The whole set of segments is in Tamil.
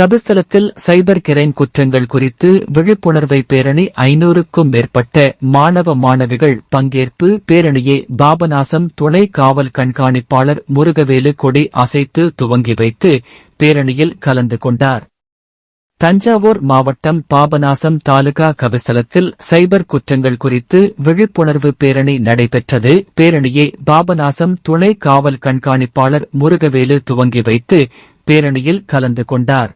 கபிஸ்தலத்தில் சைபர் கிரைம் குற்றங்கள் குறித்து விழிப்புணர்வை பேரணி ஐநூறுக்கும் மேற்பட்ட மாணவ மாணவிகள் பங்கேற்பு பேரணியை பாபநாசம் துணை காவல் கண்காணிப்பாளர் முருகவேலு கொடி அசைத்து துவங்கி வைத்து பேரணியில் கலந்து கொண்டார். தஞ்சாவூர் மாவட்டம் பாபநாசம் தாலுகா கபிஸ்தலத்தில் சைபர் குற்றங்கள் குறித்து விழிப்புணர்வு பேரணி நடைபெற்றது. பேரணியை பாபநாசம் துணை காவல் கண்காணிப்பாளர் முருகவேலு துவங்கி வைத்து பேரணியில் கலந்து கொண்டார்.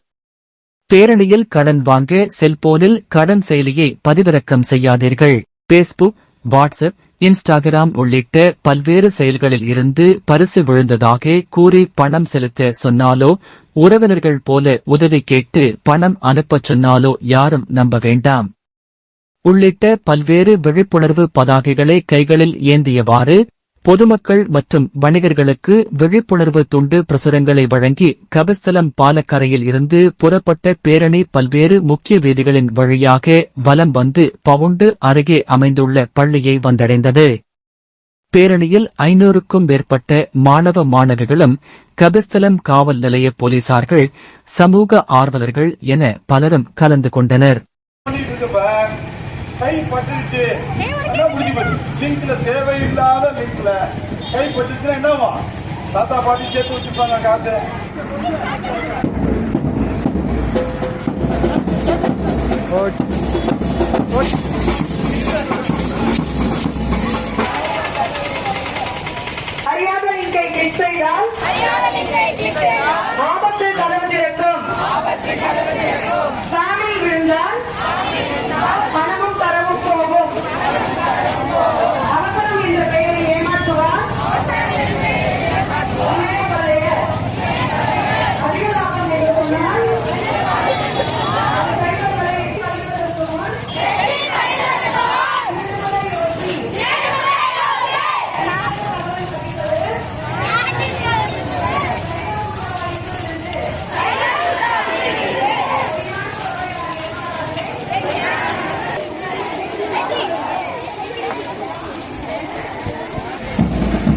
பேரணியில் கடன் வாங்க செல்போனில் கடன் செயலியை பதிவிறக்கம் செய்யாதீர்கள். பேஸ்புக் வாட்ஸ்அப் இன்ஸ்டாகிராம் உள்ளிட்ட பல்வேறு செயல்களில் இருந்து பரிசு விழுந்ததாக கூறி பணம் செலுத்த சொன்னாலோ உறவினர்கள் போல உதவி கேட்டு பணம் அனுப்பச் சொன்னாலோ யாரும் நம்ப வேண்டாம். உள்ளிட்ட பல்வேறு விழிப்புணர்வு பதாகைகளை கைகளில் ஏந்தியவாறு பொதுமக்கள் மற்றும் வணிகர்களுக்கு விழிப்புணர்வு துண்டு பிரசுரங்களை வழங்கி கபிஸ்தலம் பாலக்கரையில் இருந்து புறப்பட்ட பேரணி பல்வேறு முக்கிய வீதிகளின் வழியாக வலம் வந்து பவுண்டு அருகே அமைந்துள்ள பள்ளியை வந்தடைந்தது. பேரணியில் ஐநூறுக்கும் மேற்பட்ட மாணவ மாணவிகளும் கபிஸ்தலம் காவல் நிலைய போலீசார்கள் சமூக ஆர்வலர்கள் என பலரும் கலந்து கொண்டனர். லிங்க்ல தேவையில்லாத லிங்க்ல கை பட்டுச்சுன்னா என்னவா? தாத்தா பாட்டி சேர்த்து வச்சுப்பாங்க காசு. அறியாத லிங்கை கிளிக் செய்தால் ஆபத்து கதவு திறக்கும் சாமியில்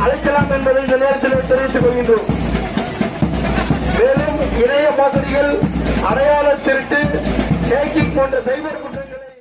அழைக்கலாம் என்பதை இந்த நேரத்தில் தெரிவித்துக் கொள்கின்றோம். மேலும் இணைய மோசடிகள் அடையாள திருட்டு ஹேக்கிங் போன்ற சைபர் குற்றங்கள்